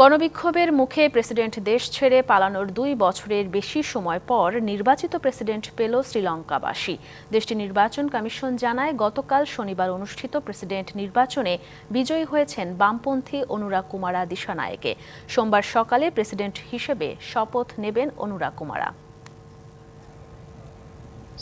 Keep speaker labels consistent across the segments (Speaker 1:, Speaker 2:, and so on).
Speaker 1: গণবিক্ষোভের মুখে প্রেসিডেন্ট দেশ ছেড়ে পালানোর দুই বছরের বেশি সময় পর নির্বাচিত প্রেসিডেন্ট পেল শ্রীলঙ্কাবাসী। দেশটির নির্বাচন কমিশন জানায়, গতকাল শনিবার অনুষ্ঠিত প্রেসিডেন্ট নির্বাচনে বিজয়ী হয়েছেন বামপন্থী অনুরা কুমারা দিশানায়েকে। সোমবার সকালে প্রেসিডেন্ট হিসেবে শপথ নেবেন অনুরা কুমারা।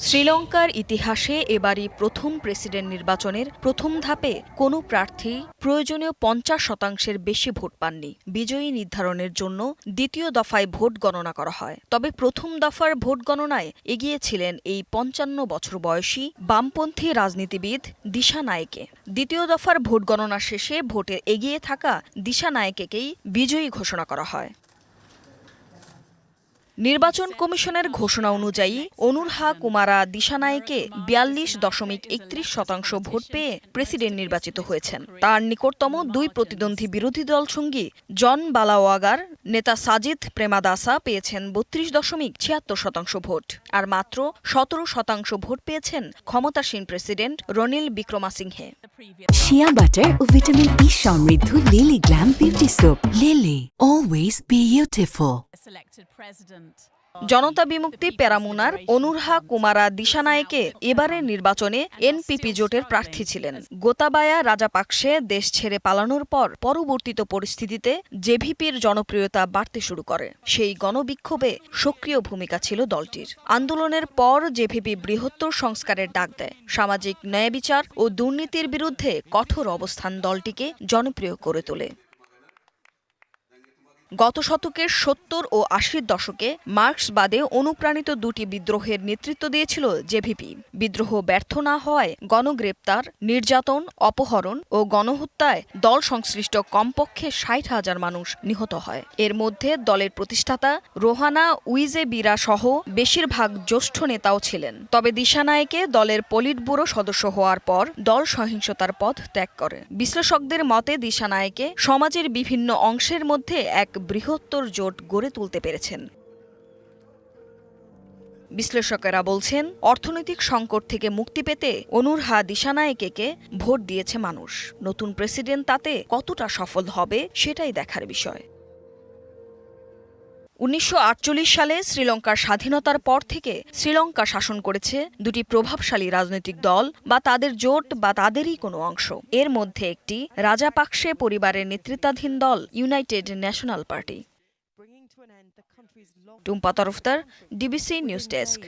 Speaker 2: শ্রীলঙ্কার ইতিহাসে এবারই প্রথম প্রেসিডেন্ট নির্বাচনের প্রথম ধাপে কোনো প্রার্থী প্রয়োজনীয় পঞ্চাশ শতাংশের বেশি ভোট পাননি। বিজয়ী নির্ধারণের জন্য দ্বিতীয় দফায় ভোট গণনা করা হয়। তবে প্রথম দফার ভোট গণনায় এগিয়েছিলেন এই পঞ্চান্ন বছর বয়সী বামপন্থী রাজনীতিবিদ দিশা নায়েকে। দ্বিতীয় দফার ভোট গণনা শেষে ভোটে এগিয়ে থাকা দিশা নায়েকেকেই বিজয়ী ঘোষণা করা হয়। নির্বাচন কমিশনের ঘোষণা অনুযায়ী অনুরহা, কুমারা, দিশানায়েকে বিয়াল্লিশ দশমিক একত্রিশ শতাংশ ভোট পেয়ে প্রেসিডেন্ট নির্বাচিত হয়েছেন। তার নিকটতম দুই প্রতিদ্বন্দ্বী বিরোধী দল সঙ্গী জন বালাওয়াগার নেতা সাজিদ প্রেমাদাসা পেয়েছেন বত্রিশ দশমিক ছিয়াত্তর শতাংশ ভোট আর মাত্র সতেরো শতাংশ ভোট পেয়েছেন ক্ষমতাসীন president Ranil Wickremesinghe.
Speaker 3: Shea butter ও ভিটামিন ই সমৃদ্ধ Lily glam beauty soap Lily always beautiful.
Speaker 2: Janatha Vimukthi পেরামুনার Anura Kumara Dissanayake এবারের নির্বাচনে এনপিপি জোটের প্রার্থী ছিলেন। গোতাবায়া রাজাপাকসে দেশ ছেড়ে পালানোর পর পরবর্তীত পরিস্থিতিতে জেভিপির জনপ্রিয়তা বাড়তে শুরু করে। সেই গণবিক্ষোভে সক্রিয় ভূমিকা ছিল দলটির। আন্দোলনের পর জেভিপি বৃহত্তর সংস্কারের ডাক দেয়। সামাজিক ন্যায়বিচার ও দুর্নীতির বিরুদ্ধে কঠোর অবস্থান দলটিকে জনপ্রিয় করে তোলে। গত শতকের সত্তর ও আশির দশকে মার্কসবাদে অনুপ্রাণিত দুটি বিদ্রোহের নেতৃত্ব দিয়েছিল জেভিপি। বিদ্রোহ ব্যর্থ না হওয়ায় গণগ্রেপ্তার, নির্যাতন, অপহরণ ও গণহত্যায় দল সংশ্লিষ্ট কমপক্ষে ষাট হাজার মানুষ নিহত হয়। এর মধ্যে দলের প্রতিষ্ঠাতা রোহানা উইজে বিরা সহ বেশিরভাগ জ্যেষ্ঠ নেতাও ছিলেন। তবে দিশানায়কে দলের পলিট ব্যুরো সদস্য হওয়ার পর দল সহিংসতার পথ ত্যাগ করে। বিশ্লেষকদের মতে, দিশানায়কে সমাজের বিভিন্ন অংশের মধ্যে এক বৃহত্তর জোট গড়ে তুলতে পেরেছেন। বিশ্লেষকেরা বলছেন, অর্থনৈতিক সংকট থেকে মুক্তি পেতে অনুরহা দিশানায়কেকে ভোট দিয়েছে মানুষ। নতুন প্রেসিডেন্ট তাতে কতটা সফল হবে সেটাই দেখার বিষয়। উনিশশো আটচল্লিশ সালে শ্রীলঙ্কার স্বাধীনতার পর থেকে শ্রীলঙ্কা শাসন করেছে দুটি প্রভাবশালী রাজনৈতিক দল বা তাদের জোট বা তাদেরই কোনো অংশ। এর মধ্যে একটি রাজাপাকসে পরিবারের নেতৃত্বাধীন দল United National Party. Tumpa Tarafdar, DBC news desk.